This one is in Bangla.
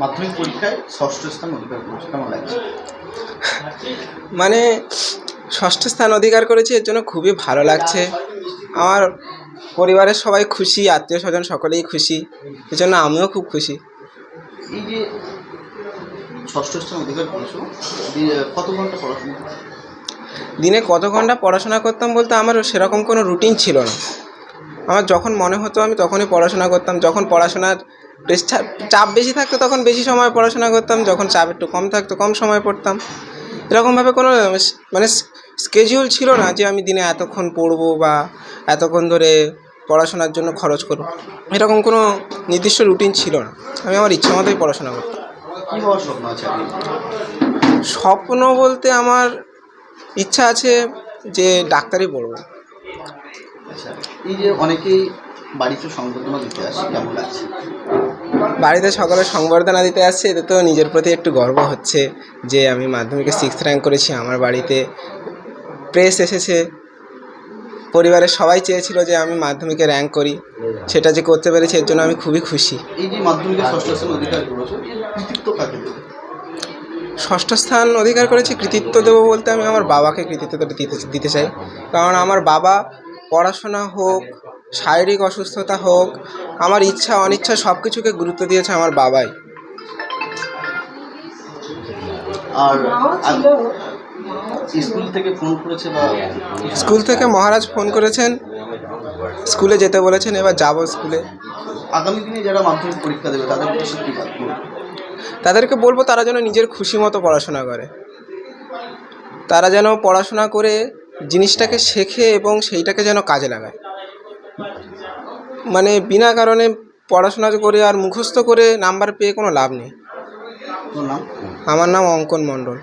মাধ্যমিক পরীক্ষায় ষষ্ঠ স্থান অধিকার করেছে। কেমন লাগছে? মানে ষষ্ঠ স্থান অধিকার করেছি এর জন্য খুবই ভালো লাগছে। আমার পরিবারের সবাই খুশি আত্মীয় স্বজন সকলেই খুশি এর জন্য আমিও খুব খুশি। এই যে ষষ্ঠ স্থান অধিকার করেছ কত ঘণ্টা পড়াশোনা দিনে কত ঘণ্টা পড়াশোনা করতাম বলতে আমার সেরকম কোনো রুটিন ছিল না। আমার যখন মনে হতো আমি তখনই পড়াশোনা করতাম যখন পড়াশোনার বেশ চাপ বেশি থাকতো তখন বেশি সময় পড়াশোনা করতাম যখন চাপ একটু কম থাকতো কম সময় পড়তাম। এরকমভাবে কোনো মানে স্কেজিউল ছিল না যে আমি দিনে এতক্ষণ পড়ব বা এতক্ষণ ধরে পড়াশোনার জন্য খরচ করব। এরকম কোনো নির্দিষ্ট রুটিন ছিল না। আমি আমার ইচ্ছা মতোই পড়াশোনা করতাম। স্বপ্ন স্বপ্ন বলতে আমার ইচ্ছা আছে যে ডাক্তারি পড়ব। আচ্ছা এই যে অনেকেই বাড়িতে সংবর্ধনা দিতে আসে কেমন লাগছে? বাড়িতে সকলে সংবর্ধনা দিতে আসছে এতে তো নিজের প্রতি একটু গর্ব হচ্ছে যে আমি মাধ্যমিকে সিক্স র্যাঙ্ক করেছি আমার বাড়িতে প্রেস এসেছে। পরিবারের সবাই চেয়েছিল যে আমি মাধ্যমিকে র্যাঙ্ক করি সেটা যে করতে পেরেছি এর জন্য আমি খুবই খুশি। এই যে মাধ্যমিকে ষষ্ঠ স্থান অধিকার করেছ কৃতিত্ব কাকে ষষ্ঠ স্থান অধিকার করেছি কৃতিত্ব দেবো বলতে আমি আমার বাবাকে কৃতিত্ব দিতে দিতে চাই। কারণ আমার বাবা পড়াশোনা হোক শারীরিক অসুস্থতা হোক আমার ইচ্ছা অনিচ্ছা সব কিছুকে গুরুত্ব দিয়েছে আমার বাবাই। আর স্কুল থেকে ফোন করেছে বা স্কুল থেকে মহারাজ ফোন করেছেন স্কুলে যেতে বলেছেন এবার যাব স্কুলে। আগামী দিনে যারা মাধ্যমিক পরীক্ষা দেবে তাদের? তাদেরকে বলব তারা যেন নিজের খুশি মতো পড়াশোনা করে। তারা যেন পড়াশোনা করে জিনিসটাকে শেখে এবং সেইটাকে যেন কাজে লাগায়। মানে বিনা কারণে পড়াশোনা করে আর মুখস্থ করে নাম্বার পেয়ে কোনো লাভ নেই। আমার নাম অঙ্কন মণ্ডল।